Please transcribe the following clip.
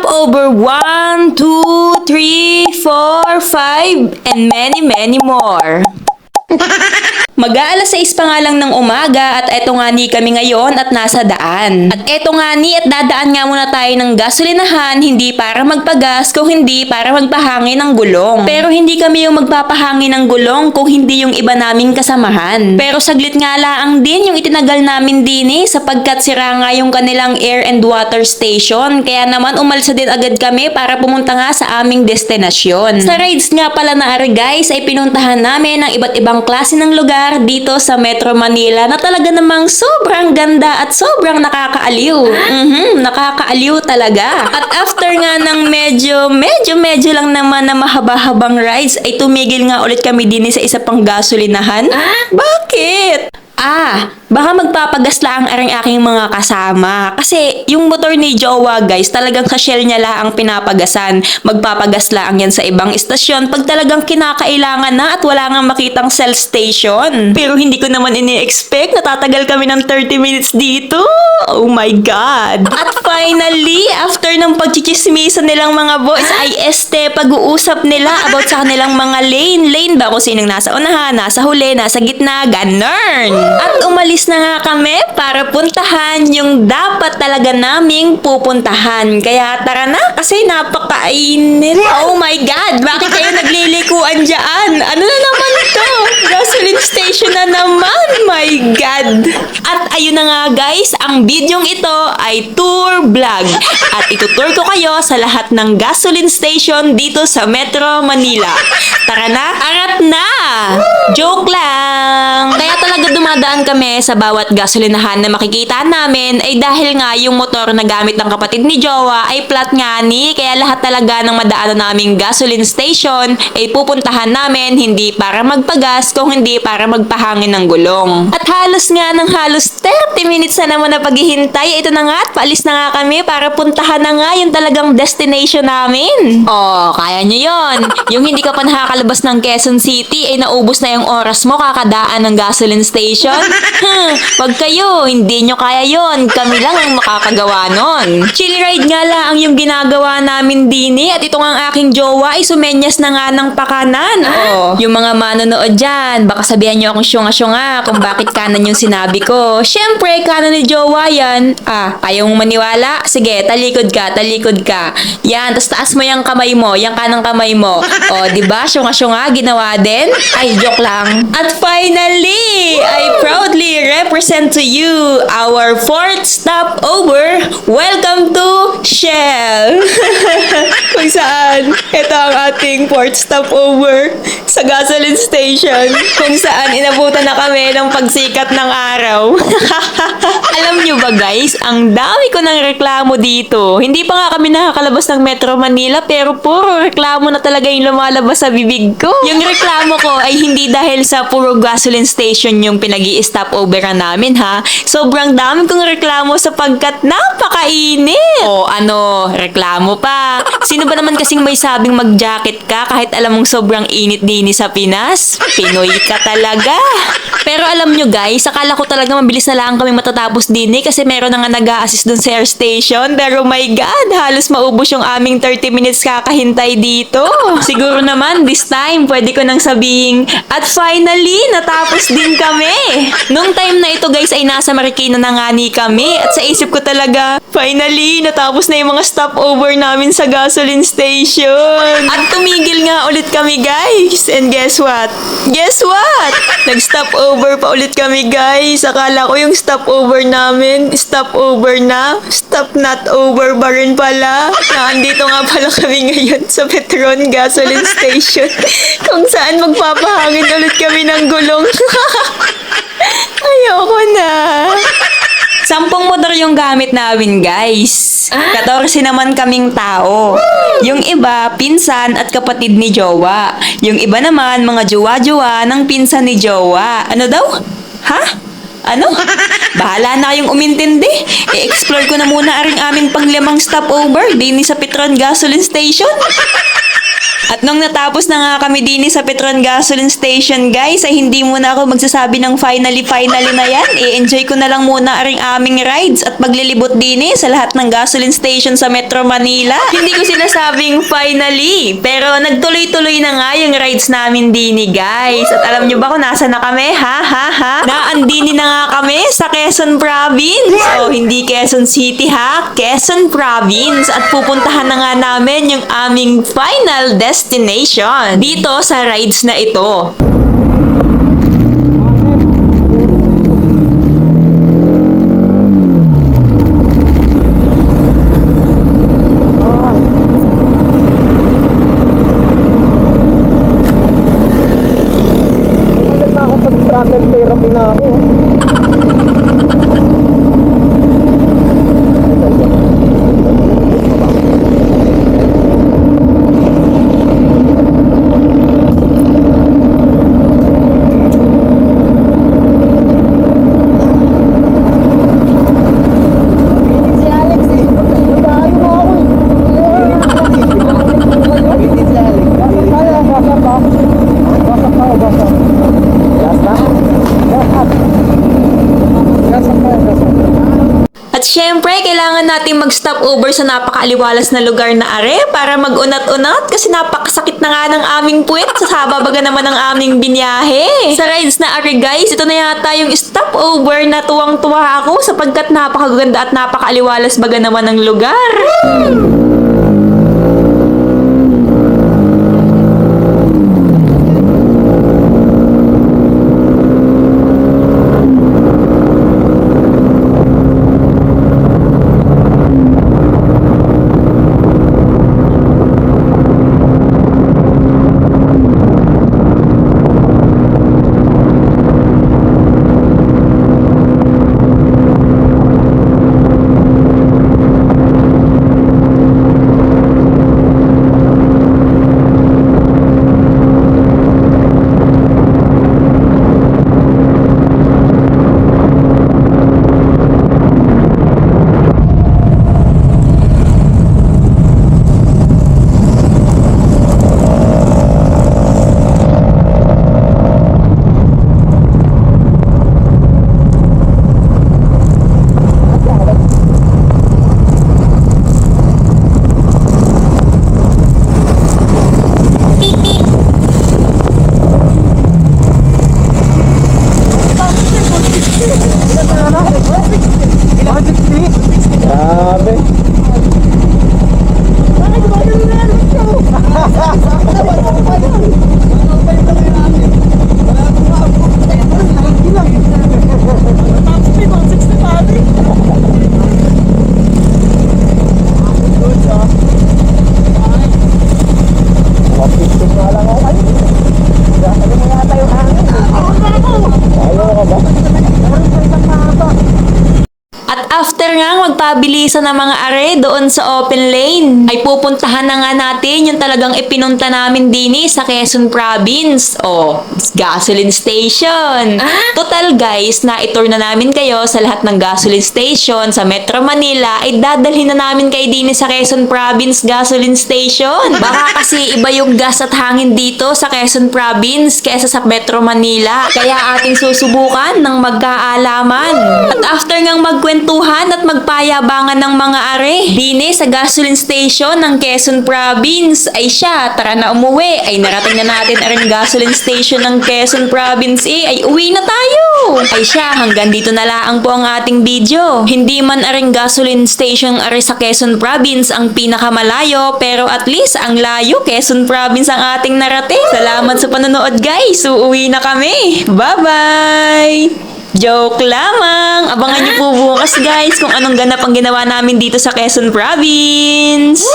Stopover 1, 2, 3, 4, 5, and many, many more. Mag-aalas 6 pa nga lang ng umaga at eto nga ni kami ngayon at nasa daan. At eto nga ni at dadaan nga muna tayo ng gasolinahan hindi para magpagas kung hindi para magpahangin ng gulong. Pero hindi kami yung magpapahangin ng gulong kung hindi yung iba naming kasamahan. Pero saglit nga laang din yung itinagal namin din eh sapagkat sira nga yung kanilang air and water station. Kaya naman umalis na din agad kami para pumunta nga sa aming destinasyon. Sa rides nga pala na ari guys ay pinuntahan namin ang iba't ibang klase ng lugar dito sa Metro Manila na talaga namang sobrang ganda at sobrang nakakaaliw. Mhm, nakakaaliw talaga. At after nga ng medyo, medyo, medyo lang naman na mahaba-habang rides ay tumigil nga ulit kami din sa isa pang gasolinahan. Bakit? Ah, baka magpapagas lang ang aking mga kasama. Kasi yung motor ni Jowa guys, talagang sa shell niya lang ang pinapagasan. Magpapagas lang yan sa ibang istasyon pag talagang kinakailangan na at wala nga makitang cell station. Pero hindi ko naman ini-expect na tatagal kami ng 30 minutes dito. Oh my God. At finally, after ng pagchichismisan nilang mga boys, ay este pag-uusap nila about sa kanilang mga lane. Lane ba kung sinong nasa unahan, nasa huli, nasa gitna, ganun. At umalis na nga kami para puntahan yung dapat talaga naming pupuntahan. Kaya tara na, kasi napakainit. Oh my God, bakit kayo naglilikuan dyan? Ano na naman to? Gasoline station na naman, my God. At ayun na nga guys, ang bidyong ito ay tour vlog. At itutour ko kayo sa lahat ng gasoline station dito sa Metro Manila. Tara na, arat na! Joke lang! Kaya talaga dumadaan kami sa bawat gasolinahan na makikita namin ay dahil nga yung motor na gamit ng kapatid ni Jowa ay flat nga ni kaya lahat talaga ng madaanan naming gasoline station ay pupuntahan namin hindi para magpagas kung hindi para magpahangin ng gulong. At halos nga ng halos 30 minutes na naman na paghihintay, ito na nga at paalis na nga kami para puntahan na nga yung talagang destination namin. Oh, kaya nyo yon. Yung hindi ka pa nakakalabas ng Quezon City ay naubos na yung oras mo kakadaan ng gasoline station. Hmm, wag kayo, hindi nyo kaya yon. Kami lang ang makakagawa nun. Chill ride nga lang ang yung ginagawa namin dini at ito nga ang aking jowa ay sumenyas na nga ng pakanan. Oh, yung mga manonood dyan, baka sabihan nyo akong syunga-syunga kung bakit kanan yung sinabi ko. Siyempre, kanan ni jowa yan. Ah, ayaw mong maniwala? Sige, talikod ka, talikod ka. Yan, tapos taas mo yung kamay mo, yung kanang kamay mo. O, di ba? Syunga-syunga, ginawa din? Ay, joke lang. At finally, I represent to you our fourth stopover. Welcome to Shell. Kung saan, ito ang ating fourth stopover sa gasoline station. Kung saan, inabutan na kami ng pagsikat ng araw. Ba guys, ang dami ko ng reklamo dito. Hindi pa nga kami nakakalabas ng Metro Manila pero puro reklamo na talaga yung lumalabas sa bibig ko. Yung reklamo ko ay hindi dahil sa puro gasoline station yung pinag stop overan namin ha. Sobrang dami kong reklamo sapagkat napakainit. O ano, reklamo pa. Sino ba naman kasing may sabing mag-jacket ka kahit alam mong sobrang init din sa Pinas? Pinoy ka talaga. Pero alam nyo guys, akala ko talaga mabilis na lang kami matatapos din eh meron na nga nag-a-assist dun sa air station. Pero my God, halos maubos yung aming 30 minutes kakahintay dito. Siguro naman, this time, pwede ko nang sabihin, at finally, natapos din kami. Nung time na ito guys ay nasa Marikina na nga ni kami at sa isip ko talaga, finally, natapos na yung mga stopover namin sa gasoline station. At tumigil nga ulit kami guys. And guess what? Guess what? Nag-stop over pa ulit kami guys. Akala ko yung stop over namin, stop over na. Stop not over ba rin pala? Nandito nga pala kami ngayon sa Petron Gasoline Station. Kung saan magpapahangin ulit kami ng gulong. Ayoko na. Sampung motor yung gamit namin, guys. 14 naman kaming tao. Yung iba, pinsan at kapatid ni Jowa. Yung iba naman, mga jowa-jowa ng pinsan ni Jowa. Ano daw? Ha? Ano? Bahala na kayong umintindi. I-explore ko na muna aring aming panglimang stopover din sa Petron Gasoline Station. At nung natapos na nga kami din sa Petron Gasoline Station guys, ay hindi muna ako magsasabi ng finally finally na yan. I-enjoy ko na lang muna aring aming rides at maglilibot din eh sa lahat ng gasoline station sa Metro Manila. hindi ko sinasabing finally, pero nagtuloy-tuloy na nga yung rides namin din eh, guys. At alam nyo ba kung nasa na kami? Ha ha ha? Naandini na nga kami sa Quezon Province. O hindi Quezon City ha, Quezon Province. At pupuntahan na nga namin yung aming final destination dito sa rides na ito. Agad na ako sa travel therapy na ako. Si Alex eh. Nagdaan mo ako eh. Si Alex. Basak tayo, basak pa. Basak tayo, basak. Gas na? Basak. Gasak tayo, gasak. At syempre, kailangan natin mag-stop over sa napakaaliwalas na lugar na are para mag-unat-unat kasi napakasakit na nga ng aming puwet sa sababaga naman ng aming binyahe. Sa rides na are guys, ito na yata yung stop over na tuwang-tuwa ako sapagkat napakaganda at napakaaliwalas baga naman ng lugar. Grabe. Nga magpabilisan ng mga are doon sa open lane, ay pupuntahan na nga natin yung talagang ipinunta namin dini sa Quezon Province. O, gasoline station. Total guys, na itour na namin kayo sa lahat ng gasoline station sa Metro Manila, ay dadalhin na namin kayo dini sa Quezon Province gasoline station. Baka kasi iba yung gas at hangin dito sa Quezon Province kesa sa Metro Manila. Kaya ating susubukan ng magkaalaman. At after ngang magkwentuhan at magpayabangan ng mga are, dine sa gasoline station ng Quezon Province, ay siya, tara na umuwi. Ay narating na natin ang gasoline station ng Quezon Province eh, ay uwi na tayo. Ay siya, hanggang dito na lang po ang ating video. Hindi man aring gasoline station are sa Quezon Province ang pinakamalayo, pero at least ang layo, Quezon Province ang ating narating. Salamat sa panonood guys, uuwi na kami. Bye-bye! Joke lamang! Abangan niyo po bukas guys kung anong ganap ang ginawa namin dito sa Quezon Province!